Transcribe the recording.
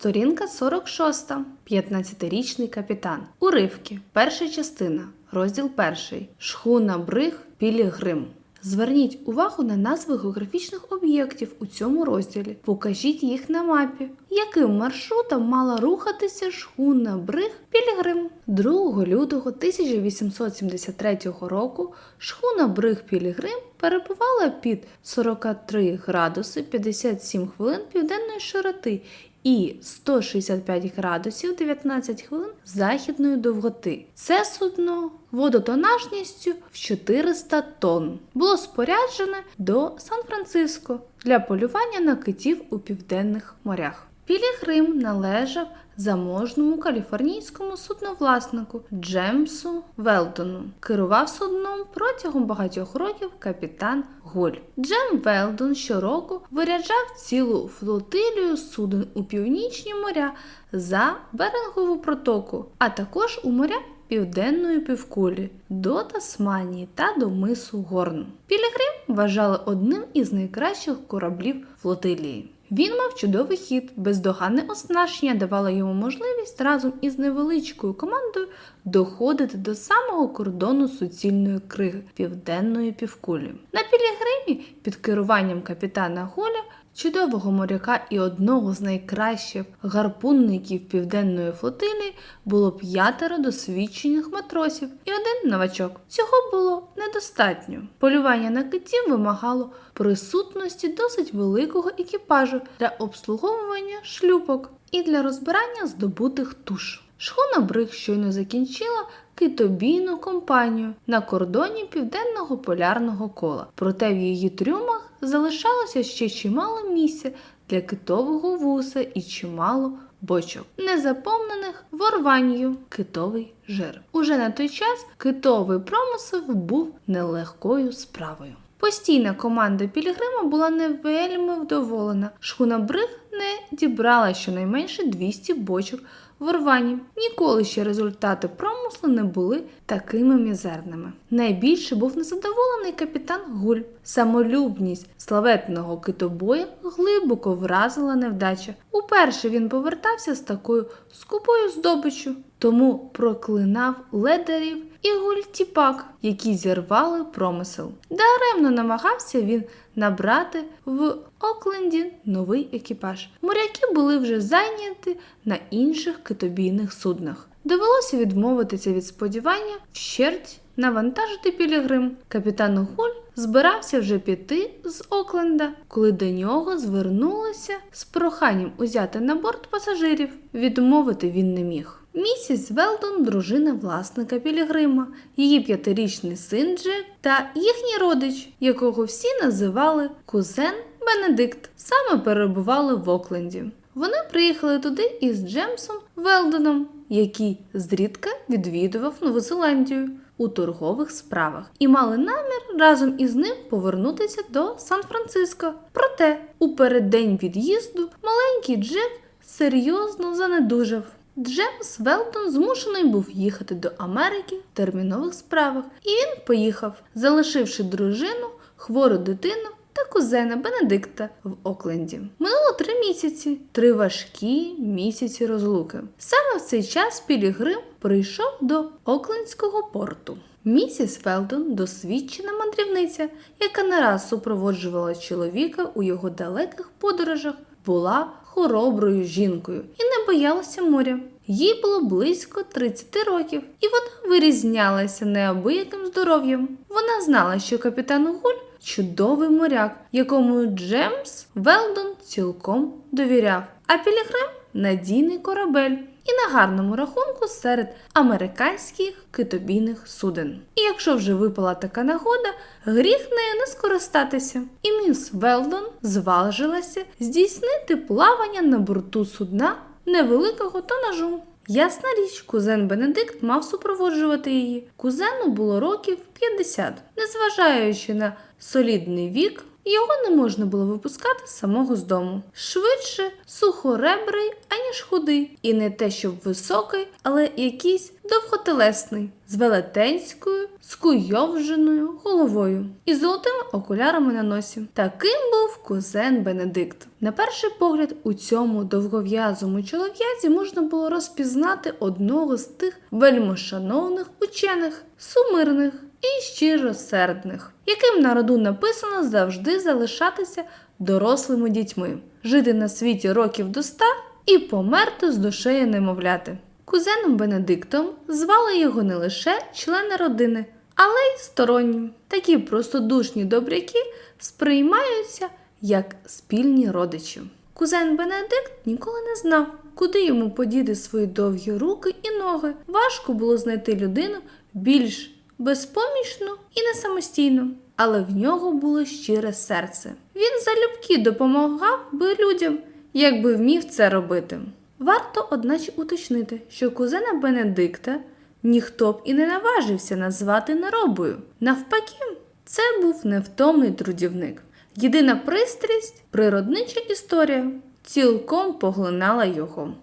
Сторінка 46. 15-річний капітан. Уривки. Перша частина. Розділ перший. Шхуна Бриг Пілігрим. Зверніть увагу на назви географічних об'єктів у цьому розділі. Покажіть їх на мапі. Яким маршрутом мала рухатися шхуна Бриг Пілігрим? 2 лютого 1873 року шхуна Бриг Пілігрим перебувала під 43 градуси 57 хвилин південної широти і 165 градусів 19 хвилин західної довготи. Це судно водотонажністю в 400 тонн було споряджене до Сан-Франциско для полювання на китів у південних морях. Пілігрим належав заможному каліфорнійському судновласнику Джемсу Велдону. Керував судном протягом багатьох років капітан Голь. Джем Велдон щороку виряджав цілу флотилію суден у північні моря за Берингову протоку, а також у моря Південної півкулі до Тасманії та до мису Горн. Пілігрим вважали одним із найкращих кораблів флотилії. Він мав чудовий хід, бездоганне оснащення давало йому можливість разом із невеличкою командою доходити до самого кордону суцільної криги південної півкулі. На пілігримі під керуванням капітана Голя Чудового моряка і одного з найкращих гарпунників південної флотилії було п'ятеро досвідчених матросів і один новачок. Цього було недостатньо. Полювання на китів вимагало присутності досить великого екіпажу для обслуговування шлюпок і для розбирання здобутих туш. Шхуна Бриг щойно закінчила китобійну кампанію на кордоні південного полярного кола, проте в її трюмах залишалося ще чимало місця для китового вуса і чимало бочок, незаповнених ворванню китовий жир. Уже на той час китовий промисел був нелегкою справою. Постійна команда Пілігрима була не вельми вдоволена. Шхуна Бриг не дібрала щонайменше 200 бочок в Орвані. Ніколи ще результати промислу не були такими мізерними. Найбільше був незадоволений капітан Гуль. Самолюбність славетного китобоя глибоко вразила невдача. Уперше він повертався з такою скупою здобиччю, тому проклинав ледарів і гультіпак, які зірвали промисел. Даремно намагався він набрати в Окленді новий екіпаж. Моряки були вже зайняті на інших китобійних суднах. Довелося відмовитися від сподівання вщерть навантажити Пілігрим. Капітан Гуль збирався вже піти з Окленда, коли до нього звернулися з проханням узяти на борт пасажирів. Відмовити він не міг. Місіс Велдон, дружина власника Пілігрима, її п'ятирічний син Джек та їхній родич, якого всі називали кузен Бенедикт, саме перебували в Окленді. Вони приїхали туди із Джемсом Велдоном, який зрідка відвідував Нову Зеландію у торгових справах і мали намір разом із ним повернутися до Сан-Франциско. Проте, у переддень від'їзду, маленький Джек серйозно занедужав. Джемс Велтон змушений був їхати до Америки в термінових справах, і він поїхав, залишивши дружину, хвору дитину та кузена Бенедикта в Окленді. Минуло три місяці, три важкі місяці розлуки. Саме в цей час Пілігрим прийшов до Оклендського порту. Місіс Фелтон досвідчена мандрівниця, яка не раз супроводжувала чоловіка у його далеких подорожах, була хороброю жінкою і не боялася моря. Їй було близько 30 років, і вона вирізнялася неабияким здоров'ям. Вона знала, що капітан Гуль чудовий моряк, якому Джемс Велдон цілком довіряв, а Пілігрим надійний корабель і на гарному рахунку серед американських китобійних суден. І якщо вже випала така нагода, гріх нею не скористатися. І міс Велдон зважилася здійснити плавання на борту судна невеликого тонажу. Ясна річ, кузен Бенедикт мав супроводжувати її. Кузену було років 50. Незважаючи на солідний вік, Його не можна було випускати самого з дому. Швидше сухоребрий, аніж худий, і не те, щоб високий, але якийсь довготелесний, з велетенською, скуйовженою головою і золотими окулярами на носі. Таким кузен Бенедикт. На перший погляд, у цьому довгов'язому чолов'язі можна було розпізнати одного з тих вельмошановних учених, сумирних і щиросердних, яким на роду написано завжди залишатися дорослими дітьми, жити на світі років до ста і померти з душею немовляти. Кузеном Бенедиктом звали його не лише члени родини, але й сторонні. Такі простодушні добряки сприймаються як спільні родичі. Кузен Бенедикт ніколи не знав, куди йому подіти свої довгі руки і ноги. Важко було знайти людину більш безпомічну і не самостійну, але в нього було щире серце. Він залюбки допомагав би людям, якби вмів це робити. Варто, одначе, уточнити, що кузена Бенедикта ніхто б і не наважився назвати неробою. Навпаки, це був невтомний трудівник. Єдина пристрість, природнича історія, цілком поглинала його.